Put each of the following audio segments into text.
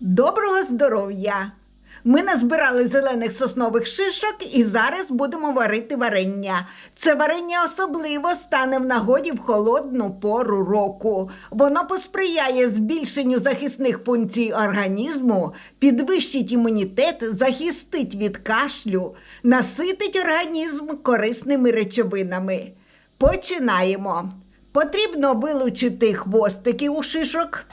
Доброго здоров'я! Ми назбирали зелених соснових шишок і зараз будемо варити варення. Це варення особливо стане в нагоді в холодну пору року. Воно посприяє збільшенню захисних функцій організму, підвищить імунітет, захистить від кашлю, наситить організм корисними речовинами. Починаємо. Потрібно вилучити хвостики у шишок.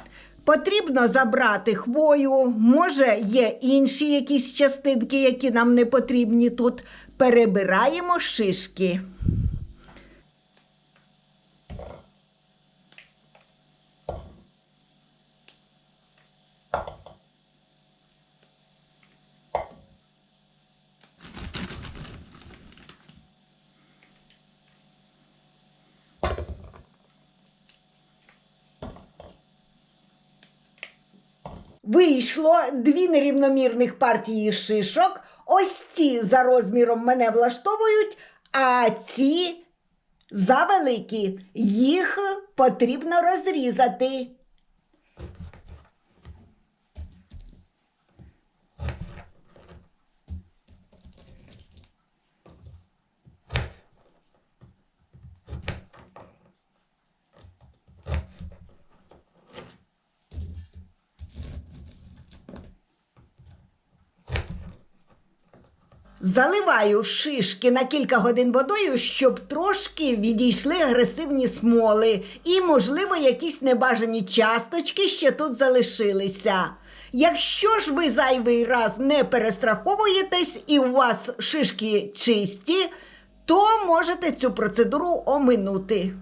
Потрібно забрати хвою, може, є інші якісь частинки, які нам не потрібні тут. Перебираємо шишки. Вийшло дві нерівномірних партії шишок. Ось ці за розміром мене влаштовують, а ці завеликі. Їх потрібно розрізати. Заливаю шишки на кілька годин водою, щоб трошки відійшли агресивні смоли і, можливо, якісь небажані часточки ще тут залишилися. Якщо ж ви зайвий раз не перестраховуєтесь і у вас шишки чисті, то можете цю процедуру оминути.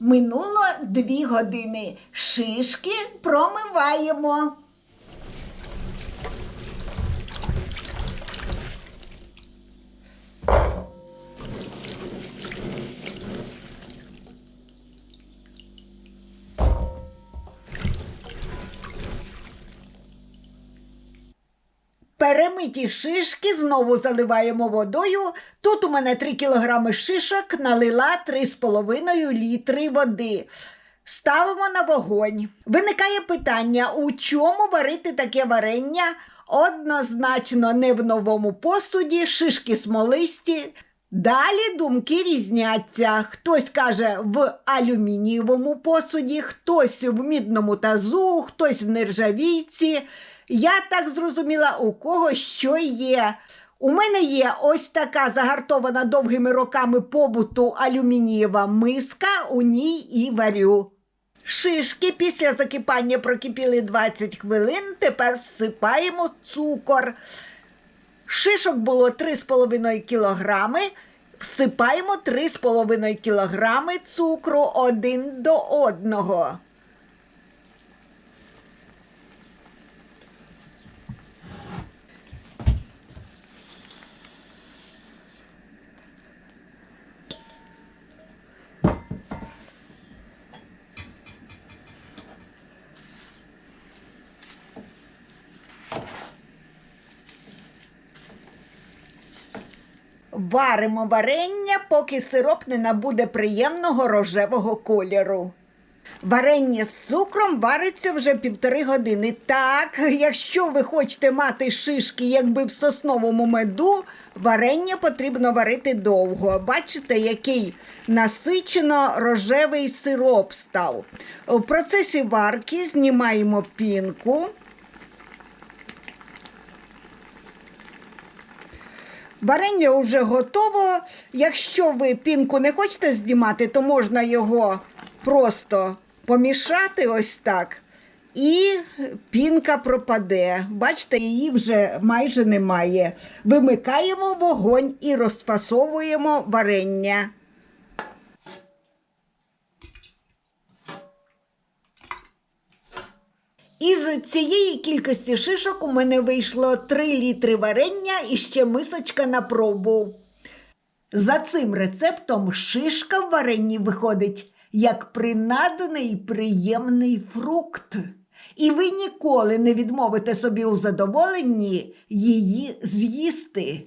Минуло дві години. Шишки промиваємо. Перемиті шишки знову заливаємо водою. Тут у мене 3 кілограми шишок налила 3,5 літри води. Ставимо на вогонь. Виникає питання, у чому варити таке варення? Однозначно не в новому посуді, шишки смолисті. Далі думки різняться. Хтось каже в алюмінієвому посуді, хтось в мідному тазу, хтось в нержавійці. Я так зрозуміла, у кого що є. У мене є ось така загартована довгими роками побуту алюмінієва миска, у ній і варю. Шишки після закипання прокипіли 20 хвилин, тепер всипаємо цукор. Шишок було 3,5 кілограми. Всипаємо 3,5 кілограми цукру один до одного. Варимо варення, поки сироп не набуде приємного рожевого кольору. Варення з цукром вариться вже півтори години. Так, якщо ви хочете мати шишки, якби в сосновому меду, варення потрібно варити довго. Бачите, який насичено рожевий сироп став. У процесі варки знімаємо пінку. Варення вже готово. Якщо ви пінку не хочете знімати, то можна його просто помішати ось так. І пінка пропаде. Бачите, її вже майже немає. Вимикаємо вогонь і розфасовуємо варення. Із цієї кількості шишок у мене вийшло 3 літри варення і ще мисочка на пробу. За цим рецептом шишка в варенні виходить як принадний приємний фрукт. І ви ніколи не відмовите собі у задоволенні її з'їсти.